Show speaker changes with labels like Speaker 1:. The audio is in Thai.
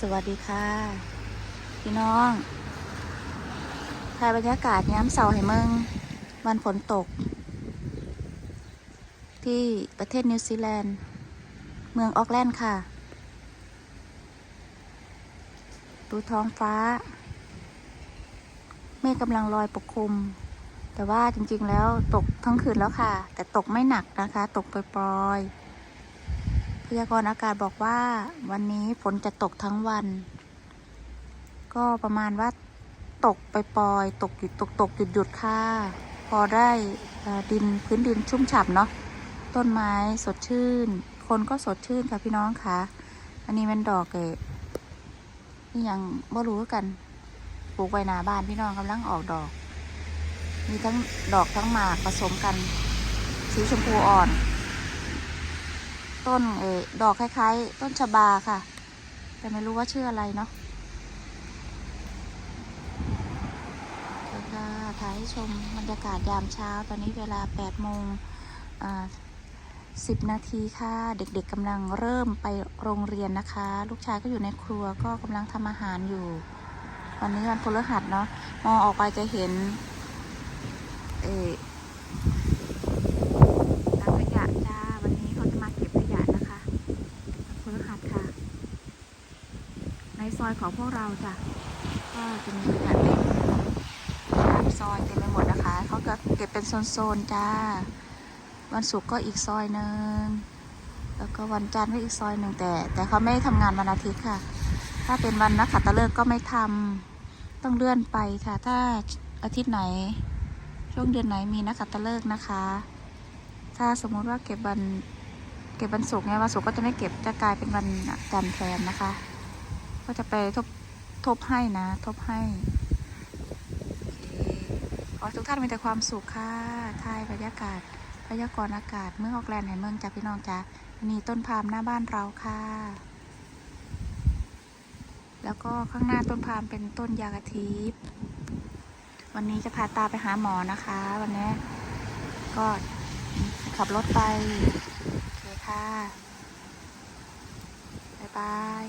Speaker 1: สวัสดีค่ะ พี่น้องถ่ายบรรยากาศย้ำเสาให้เมืองวันฝนตก ที่ประเทศนิวซีแลนด์ เมืองออกแลนด์ค่ะ ดูท้องฟ้า เมฆกำลังลอยปกคลุม แต่ว่าจริงๆแล้วตกทั้งคืนแล้วค่ะ แต่ตกไม่หนักนะคะ ตกปล่อยๆ พยากรณ์อากาศบอกว่าวันนี้ฝนจะตกทั้งวัน ก็ประมาณว่าตกไปปล่อย ตกหยุดตกตกหยุดหยุดค่ะ พอได้ดินพื้นดินชุ่มฉ่ำเนาะต้นไม้สดชื่น คนก็สดชื่นค่ะพี่น้องค่ะ อันนี้เป็นดอกเกะนี่ยังบ่รู้กันปลูกไว้หน้าบ้านพี่น้องกำลังออกดอก มีทั้งดอกทั้งหมากผสมกัน สีชมพูอ่อน ต้นเออดอกคล้ายๆ ต้นชบาค่ะ แต่ไม่รู้ว่าชื่ออะไรเนาะเดี๋ยวค่ะถ่ายให้ชมบรรยากาศยามเช้า ตอนนี้เวลา8โมงสิบนาทีค่ะ เด็กๆกำลังเริ่มไปโรงเรียนนะคะ ลูกชายก็อยู่ในครัวก็กำลังทำอาหารอยู่ วันนี้วันพฤหัสเนาะมองออกไปจะเห็นเออถังขยะจ้า วันนี้เขาจะมาเก็บขยะนะคะวันพฤหัสค่ะ ในซอยของพวกเราจ้ะก็จะมีขยะเต็มตามซอยเต็มไปหมดนะคะ เขาก็เก็บเป็นโซนๆจ้า วันศุกร์ก็อีกซอยหนึ่งแล้วก็วันจันทร์ก็อีกซอยหนึ่งแต่ แต่เขาไม่ทำงานวันอาทิตย์ค่ะ ถ้าเป็นวันนักขัตฤกษ์ก็ไม่ทำต้องเลื่อนไปค่ะ ถ้าอาทิตย์ไหน ช่วงเดือนไหนมีนักขัตฤกษ์นะคะ ถ้าสมมุติว่าเก็บวันเก็บวันศุกร์เนี่ยวันศุกร์ก็จะไม่เก็บจะกลายเป็นวันจันทร์แทนนะคะ ก็จะไปทบทบให้นะ ทบให้โอเคขอทุกท่านมีแต่ความสุขค่ะถ่ายบรรยากาศพยากรณ์อากาศเมืองออกแลนด์แห่งเมืองจากพี่น้องจ้านี่ต้นพามหน้าบ้านเราค่ะ แล้วก็ข้างหน้าต้นพามเป็นต้นยางกะทิบวันนี้จะพาตาไปหาหมอนะคะ วันนี้ก็ขับรถไปโอเคค่ะ บ๊ายบาย